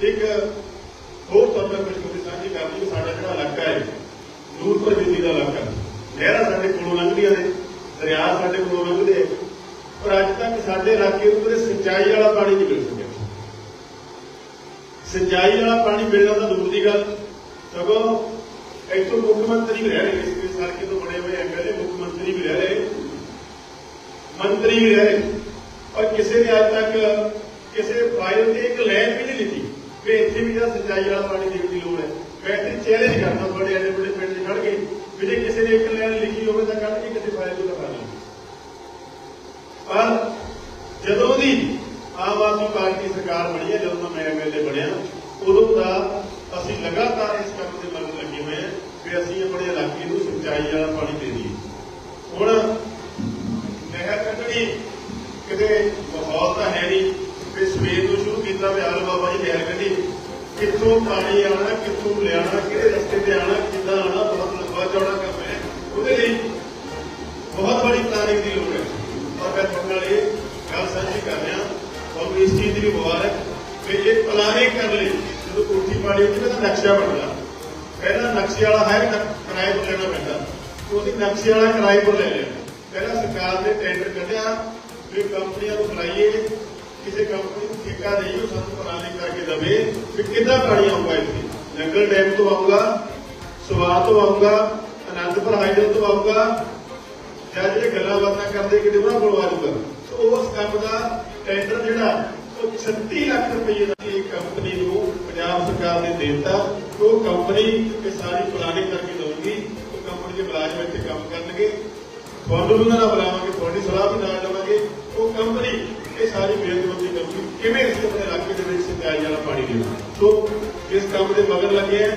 ਇੱਕ ਹੋਰ ਤੁਹਾਨੂੰ ਕੁਝ ਕੁਝ ਸਾਂਝੀ ਕਰਨੀ ਕਿ ਸਾਡਾ ਜਿਹੜਾ ਇਲਾਕਾ ਹੈ, ਨੂਰਪੁਰ ਬਿੰਦੀ ਦਾ ਇਲਾਕਾ ਨਹਿਰਾਂ ਸਾਡੇ ਕੋਲੋਂ ਲੰਘਦੀਆਂ ਨੇ, ਦਰਿਆ ਸਾਡੇ ਕੋਲੋਂ ਲੰਘਦੇ ਪਰ ਅੱਜ ਤੱਕ ਸਾਡੇ ਇਲਾਕੇ ਨੂੰ ਕਦੇ ਸਿੰਚਾਈ ਵਾਲਾ ਪਾਣੀ ਨਹੀਂ ਮਿਲ ਸਕਿਆ। ਸਿੰਚਾਈ ਵਾਲਾ ਪਾਣੀ ਮਿਲਣਾ ਤਾਂ ਦੂਰ ਦੀ ਗੱਲ। ਸਗੋਂ ਇੱਥੋਂ ਮੁੱਖ ਮੰਤਰੀ ਵੀ ਰਹਿ ਰਹੇ ਇਸ ਇਸ ਹਲਕੇ ਤੋਂ ਬਣੇ ਹੋਏ ਐਮਐਲਏ ਮੁੱਖ ਮੰਤਰੀ ਵੀ ਰਹਿ ਰਹੇ ਮੰਤਰੀ ਵੀ ਰਹਿ ਰਹੇ ਔਰ ਕਿਸੇ ਨੇ ਅੱਜ ਤੱਕ ਕਿਸੇ ਫਾਈਲ ਤੇ ਇੱਕ ਲਾਈਨ ਵੀ ਨਹੀਂ ਲਿਖੀ ਵੀ ਇੱਥੇ ਵੀ ਜਿਹੜਾ ਸਿੰਚਾਈ ਵਾਲਾ ਪਾਣੀ ਦੇਣ ਦੀ ਲੋੜ ਹੈ। ਮੈਂ ਤੇ ਚੈਲੰਜ ਕਰਦਾ ਤੁਹਾਡੇ ਐਡੇ ਵੱਡੇ ਪਿੰਡ 'ਚ ਖੜ ਕੇ। ਵੀ ਜੇ ਕਿਸੇ ਨੇ ਇੱਕ ਲਾਈਨ ਲਿਖੀ ਹੋਵੇ ਤਾਂ ਕੱਢ ਕੇ ਕਿਸੇ ਫਾਈਲ ਤੋਂ ਦਿਖਾ ਦਿਓ ਪਰ ਜਦੋਂ ਦੀ ਆਮ ਆਦਮੀ ਪਾਰਟੀ ਸਰਕਾਰ ਬਣੀ ਹੈ, ਜਦੋਂ ਮੈਂ ਐਮਐਲਏ ਬਣਿਆ, ਉਦੋਂ ਦਾ ਅਸੀਂ ਲਗਾਤਾਰ ਇਸ ਕੰਮ ਦੇ ਮਗਰ ਲੱਗੇ ਹੋਏ ਹਾਂ ਵੀ ਅਸੀਂ ਆਪਣੇ ਇਲਾਕੇ ਨੂੰ ਸਿੰਚਾਈ ਵਾਲਾ ਪਾਣੀ ਦੇ ਦਈਏ। ਹੁਣ ਨਹਿਰ ਕੱਢਣੀ ਕਿਤੇ ਮਾਹੌਲ ਤਾਂ ਹੈ ਨਹੀਂ ਵੀ ਸਵੇਰ ਤੋਂ ਸ਼ੁਰੂ ਕੀਤਾ ਵੀ ਆਲ ਬਾਬਾ ਜੀ ਨਹਿਰ ਕੱਢੀ ਕਿੱਥੋਂ ਪਾਣੀ ਆਉਣਾ, ਕਿੱਥੋਂ ਲਿਆਉਣਾ, ਕਿਹੜੇ ਰਸਤੇ ਤੇ ਆਉਣਾ, ਕਿੱਦਾਂ ਆਉਣਾ ਬਹੁਤ ਲੰਬਾ ਚੌੜਾ ਕੰਮ ਹੈ। ਉਹਦੇ ਲਈ ਬਹੁਤ ਬੜੀ ਪਲਾਨਿੰਗ ਦੀ ਲੋੜ ਹੈ। ਔਰ ਮੈਂ ਤੁਹਾਡੇ ਨਾਲ ਇਹ ਗੱਲ ਸਾਂਝੀ ਕਰ ਰਿਹਾ ਤੁਹਾਨੂੰ ਇਸ ਚੀਜ਼ ਦੀ ਵੀ ਮੁਬਾਰਕ ਕਿ ਇਹ ਪਲਾਨਿੰਗ ਕਰ ਲਈ ਜਦੋਂ ਕੋਠੀ ਪਾੜੀ ਹੁੰਦੀ ਤਾਂ ਨਕਸ਼ਾ ਬਣਦਾ। ਪਹਿਲਾਂ ਨਕਸ਼ੇ ਵਾਲਾ ਹੈ ਕਿਰਾਏ ਪਰ ਲੈਣਾ ਪੈਂਦਾ। ਉਹਦੀ ਨਕਸ਼ੇ ਵਾਲਾ ਕਿਰਾਏ ਪਰ ਲੈ ਲਿਆ। ਪਹਿਲਾਂ ਸਰਕਾਰ ਨੇ ਟੈਂਡਰ ਕੱਢਿਆ ਵੀ ਕੰਪਨੀਆਂ ਨੂੰ ਬੁਲਾਈਏ। ਕਿਸੇ ਕੰਪਨੀ ਨੂੰ ਠੇਕਾ ਦੇਈਓ ਸਾਨੂੰ ਪਲਾਨਿੰਗ ਕਰਕੇ ਦਵੇ, ਵੀ ਕਿੱਦਾਂ ਪਾਣੀ ਆਊਗਾ ਇੱਥੇ। ਨੰਗਲ ਡੈਮ ਤੋਂ ਆਊਗਾ ਸਵਾਰ ਤੋਂ ਆਊਗਾ, ਅਨੰਦਪੁਰ ਹਾਈਡਲ ਤੋਂ ਆਊਗਾ, ਜਾਂ ਜਿਹੜੇ ਗੱਲਾਂ ਬਾਤਾਂ ਕਰਦੇ ਕਿਤੇ ਉਹਨਾਂ ਕੋਲ ਆ ਉਸ ਕੰਮ ਦਾ ਟੈਂਡਰ ਜਿਹੜਾ, ਉਹ 36 ਲੱਖ ਰੁਪਏ ਦਾ ਇਹ ਕੰਪਨੀ ਨੂੰ ਪੰਜਾਬ ਸਰਕਾਰ ਨੇ ਦੇ ਦਿੱਤਾ। ਉਹ ਕੰਪਨੀ ਇਹ ਸਾਰੀ ਪਲਾਨਿੰਗ ਕਰਕੇ ਦਊਗੀ, ਉਹ ਕੰਪਨੀ ਦੇ ਮੁਲਾਜ਼ਮ ਇੱਥੇ ਕੰਮ ਕਰਨਗੇ। ਤੁਹਾਨੂੰ ਵੀ ਉਹਨਾਂ ਨਾਲ ਬੁਲਾਵਾਂਗੇ, ਤੁਹਾਡੀ ਸਲਾਹ ਵੀ ਨਾਲ ਲਵਾਂਗੇ ਉਹ ਕੰਪਨੀ ਇਹ ਸਾਰੀ ਬੇਨਤੀ ਕਰੂਗੀ ਕਿਵੇਂ ਅਸੀਂ ਆਪਣੇ ਇਲਾਕੇ ਦੇ ਵਿੱਚ ਸਿੰਚਾਈ ਵਾਲਾ ਪਾਣੀ ਦੇਣਾ ਸੋ ਇਸ ਕੰਮ ਦੇ ਮਗਰ ਲੱਗੇ ਆ